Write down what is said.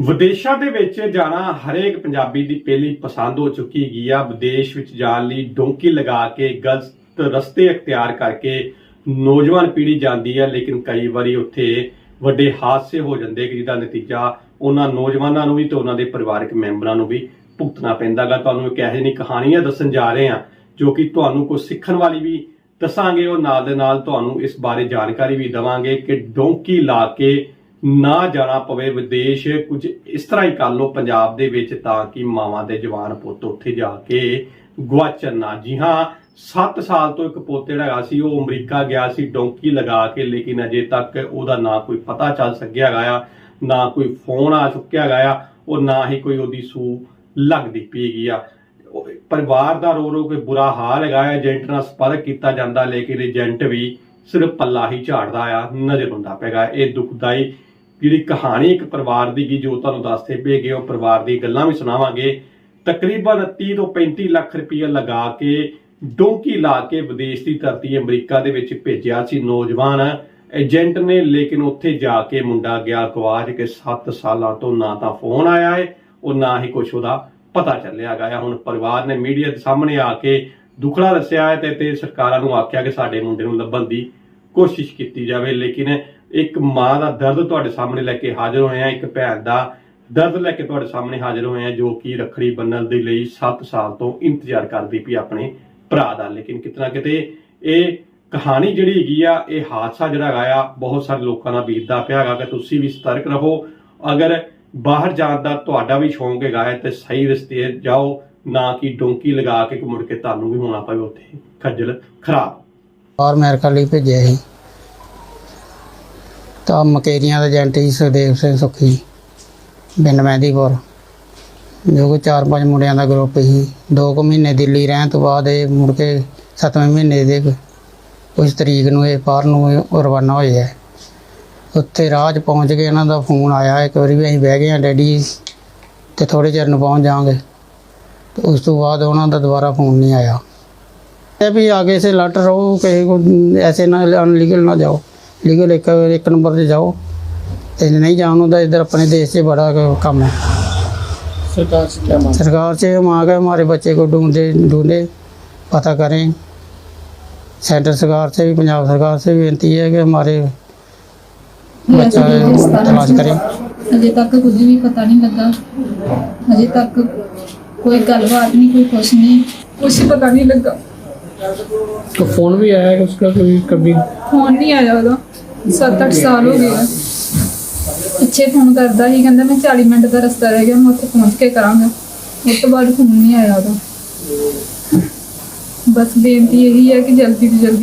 ਵਿਦੇਸ਼ਾਂ ਦੇ ਵਿੱਚ ਜਾਣਾ ਹਰੇਕ ਪੰਜਾਬੀ ਦੀ ਪਹਿਲੀ ਪਸੰਦ ਹੋ ਚੁੱਕੀ ਗਈ ਆ। ਵਿਦੇਸ਼ ਵਿੱਚ ਜਾਣ ਲਈ ਡੋਂਕੀ ਲਗਾ ਕੇ ਗਲਤ ਰਸਤੇ ਅਖਤਿਆਰ ਕਰਕੇ ਨੌਜਵਾਨ ਪੀੜ੍ਹੀ ਜਾਂਦੀ ਹੈ ਲੇਕਿਨ ਕਈ ਵਾਰੀ ਉੱਥੇ ਵੱਡੇ ਹਾਦਸੇ ਹੋ ਜਾਂਦੇ ਕਿ ਜਿਹਦਾ ਨਤੀਜਾ ਉਹਨਾਂ ਨੌਜਵਾਨਾਂ ਨੂੰ ਵੀ ਤੇ ਉਹਨਾਂ ਦੇ ਪਰਿਵਾਰਕ ਮੈਂਬਰਾਂ ਨੂੰ ਵੀ ਭੁਗਤਣਾ ਪੈਂਦਾਗਾ ਤੁਹਾਨੂੰ ਇੱਕ ਇਹੋ ਜਿਹੀ ਕਹਾਣੀਆਂ ਦੱਸਣ ਜਾ ਰਹੇ ਹਾਂ ਜੋ ਕਿ ਤੁਹਾਨੂੰ ਕੁਝ ਸਿੱਖਣ ਵਾਲੀ ਵੀ ਦੱਸਾਂਗੇ ਉਹ ਨਾਲ ਦੇ ਨਾਲ ਤੁਹਾਨੂੰ ਇਸ ਬਾਰੇ ਜਾਣਕਾਰੀ ਵੀ ਦਵਾਂਗੇ ਕਿ ਡੋਂਕੀ ਲਾ ਕੇ ਨਾ ਜਾਣਾ ਪਵੇ ਵਿਦੇਸ਼, ਕੁਝ ਇਸ ਤਰ੍ਹਾਂ ਹੀ ਕਰ ਲਓ ਪੰਜਾਬ ਦੇ ਵਿੱਚ ਤਾਂ ਕਿ ਮਾਵਾਂ ਦੇ ਜਵਾਨ ਪੁੱਤ ਉੱਥੇ ਜਾ ਕੇ ਗਵਾਚਣ ਨਾ। ਜੀ ਹਾਂ 7 ਸਾਲ ਤੋਂ ਇੱਕ ਪੁੱਤ ਜਿਹੜਾ ਹੈਗਾ ਸੀ, ਉਹ ਅਮਰੀਕਾ ਗਿਆ ਸੀ, ਡੋਂਕੀ ਲਗਾ ਕੇ, ਲੇਕਿਨ ਅਜੇ ਤੱਕ ਉਹਦਾ ਨਾ ਕੋਈ ਪਤਾ ਚੱਲ ਸਕਿਆ ਹੈਗਾ ਆ, ਨਾ ਕੋਈ ਫੋਨ ਆ ਚੁੱਕਿਆ ਹੈਗਾ ਆ, ਉਹ ਨਾ ਹੀ ਕੋਈ ਉਹਦੀ ਸੂ ਲੱਗਦੀ ਪਈ ਗਈ ਆ। ਪਰਿਵਾਰ ਦਾ ਰੋ ਰੋ ਕੇ ਬੁਰਾ ਹਾਲ ਹੈਗਾ ਏਜੰਟ ਨਾਲ ਸੰਪਰਕ ਕੀਤਾ ਜਾਂਦਾ, ਲੇਕਿਨ ਏਜੰਟ ਵੀ ਸਿਰਫ ਪੱਲਾ ਹੀ ਝਾੜਦਾ ਆ, ਨਜ਼ਰ ਹੁੰਦਾ ਪੈਗਾ ਇਹ ਦੁਖਦਾਈ ਜਿਹੜੀ ਕਹਾਣੀ ਇੱਕ ਪਰਿਵਾਰ ਦੀ ਗੀ, ਜੋ ਤੁਹਾਨੂੰ ਦੱਸਦੇ ਪਏਗੇ ਉਹ ਪਰਿਵਾਰ ਦੀ ਗੱਲਾਂ ਵੀ ਸੁਣਾਵਾਂਗੇ। ਤਕਰੀਬਨ 30 ਤੋਂ 35 ਲੱਖ ਰੁਪਏ ਲਗਾ ਕੇ, ਡੋਂਕੀ ਲਾ ਕੇ ਵਿਦੇਸ਼ ਦੀ ਧਰਤੀ ਅਮਰੀਕਾ ਦੇ ਵਿੱਚ ਭੇਜਿਆ ਸੀ ਨੌਜਵਾਨ। ਏਜੰਟ ਨੇ, ਲੇਕਿਨ ਉੱਥੇ ਜਾ ਕੇ ਮੁੰਡਾ ਗਿਆ ਗਵਾਚ ਕੇ 7 ਸਾਲਾਂ ਤੋਂ ਨਾ ਤਾਂ ਫੋਨ ਆਇਆ ਹੈ ਉਹ ਨਾ ਹੀ ਕੁਛ ਉਹਦਾ ਪਤਾ ਚੱਲਿਆ ਗਿਆ ਹੁਣ ਪਰਿਵਾਰ ਨੇ ਮੀਡੀਆ ਦੇ ਸਾਹਮਣੇ ਆ ਕੇ ਦੁਖੜਾ ਦੱਸਿਆ ਹੈ ਤੇ ਤੇ ਸਰਕਾਰਾਂ ਨੂੰ ਆਖਿਆ ਕਿ ਸਾਡੇ ਮੁੰਡੇ ਨੂੰ ਲੱਭਣ ਦੀ ਕੋਸ਼ਿਸ਼ ਕੀਤੀ ਜਾਵੇ। ਲੇਕਿਨ ਇੱਕ ਮਾਂ ਦਾ ਦਰਦ ਤੁਹਾਡੇ ਸਾਹਮਣੇ ਲੈ ਕੇ ਹਾਜ਼ਰ ਹੋਏ ਆ, ਇੱਕ ਭੈਣ ਦਾ ਦਰਦ ਲੈ ਕੇ ਤੁਹਾਡੇ ਸਾਹਮਣੇ ਹਾਜ਼ਰ ਹੋਏ ਆ, ਜੋ ਕਿ ਰੱਖੜੀ ਬੰਨਣ ਦੇ ਲਈ 7 ਸਾਲ ਤੋਂ ਇੰਤਜ਼ਾਰ ਕਰਦੀ ਪਈ ਆਪਣੇ ਭਰਾ ਦਾ। ਲੇਕਿਨ ਕਿਤਨਾ ਕਿਤੇ ਇਹ ਕਹਾਣੀ ਜਿਹੜੀ ਹੈਗੀ ਆ, ਇਹ ਹਾਦਸਾ ਜਿਹੜਾ ਹੈਗਾ ਆ, ਬਹੁਤ ਸਾਰੇ ਲੋਕਾਂ ਨਾਲ ਬੀਤਦਾ ਪਿਆ ਹੈਗਾ ਕਿ ਤੁਸੀਂ ਵੀ ਸਤਰਕ ਰਹੋ। ਅਗਰ ਬਾਹਰ ਜਾਣ ਦਾ ਤੁਹਾਡਾ ਵੀ ਸ਼ੌਂਕ ਹੈਗਾ ਹੈ ਤੇ ਸਹੀ ਰਸਤੇ ਜਾਓ, ਨਾ ਕਿ ਡੋਂਕੀ ਲਗਾ ਕੇ ਮੁੜ ਕੇ ਤੁਹਾਨੂੰ ਵੀ ਹੋਣਾ ਪਵੇ ਉੱਥੇ ਖੱਜਲ ਖਰਾਬ। ਬਾਹਰ ਅਮਰੀਕਾ ਲਈ ਭੇਜਿਆ ਸੀ। ਤਾਂ ਮਕੇਰੀਆਂ ਦਾ ਏਜੰਟ ਸੀ, ਸੁਖਦੇਵ ਸਿੰਘ ਸੁਖੀ ਪਿੰਡ ਮਹਿੰਦੀਪੁਰ। ਜੋ ਕਿ ਚਾਰ ਪੰਜ ਮੁੰਡਿਆਂ ਦਾ ਗਰੁੱਪ ਸੀ। ਦੋ ਕੁ ਮਹੀਨੇ ਦਿੱਲੀ ਰਹਿਣ ਤੋਂ ਬਾਅਦ ਇਹ ਮੁੜ ਕੇ ਸੱਤਵੇਂ ਮਹੀਨੇ ਦੇ ਕੁਝ ਤਰੀਕ ਨੂੰ ਇਹ ਬਾਹਰ ਨੂੰ ਰਵਾਨਾ ਹੋਏ ਹੈ ਉੱਥੇ ਰਾਹ 'ਚ ਪਹੁੰਚ ਕੇ ਇਹਨਾਂ ਦਾ ਫੋਨ ਆਇਆ ਇੱਕ ਵਾਰੀ ਵੀ ਅਸੀਂ ਬਹਿ ਗਏ ਹਾਂ ਡੈਡੀ ਤੇ ਥੋੜੇ ਚਿਰ ਨੂੰ ਪਹੁੰਚ ਜਾਵਾਂਗੇ ਤੇ ਉਸ ਤੋਂ ਬਾਅਦ ਉਹਨਾਂ ਦਾ ਦੁਬਾਰਾ ਫੋਨ ਨਹੀਂ ਆਇਆ है भी आगे से लट रहो कहीं को ऐसे ना अनलीगल ना जाओ लीगल एक एक नंबर से जाओ तो नहीं जानो तो इधर अपने देश से बड़ा कम है सरकार से क्या मांग सरकार से हम आ गए हमारे बच्चे को ढूंढे ढूंढे पता करें सेंट्रल सरकार से भी पंजाब सरकार से भी विनती है कि हमारे बच्चा तलाश करें ਅਜੇ ਤੱਕ ਕੁਝ ਵੀ ਪਤਾ ਨਹੀਂ ਲੱਗਾ ਅਜੇ ਤੱਕ ਕੋਈ ਗੱਲਬਾਤ ਨਹੀਂ ਕੋਈ ਕੁਛ ਨਹੀਂ ਕੁਛ ਪਤਾ ਨਹੀਂ ਲੱਗਾ तो फोन भी आया है उसका कोई कभी ਫੋਨ ਨਹੀਂ ਆਇਆ ਉਹਦਾ 7-8 ਸਾਲ ਹੋ ਗਏ ਆ ਪਿੱਛੇ ਫੋਨ ਕਰਦਾ ਸੀ ਕਹਿੰਦਾ ਮੈਂ 40 ਮਿੰਟ ਦਾ ਰਸਤਾ ਰਹਿ ਗਿਆ ਮੈਂ ਉੱਥੇ ਪਹੁੰਚ ਕੇ ਕਰਾਂਗਾ ਉਸ ਤੋਂ ਬਾਅਦ ਫੋਨ ਨਹੀਂ ਆਇਆ ਉਹਦਾ ਬਸ ਬੇਨਤੀ ਇਹੀ ਹੈ ਕਿ ਜਲਦੀ ਤੋਂ ਜਲਦੀ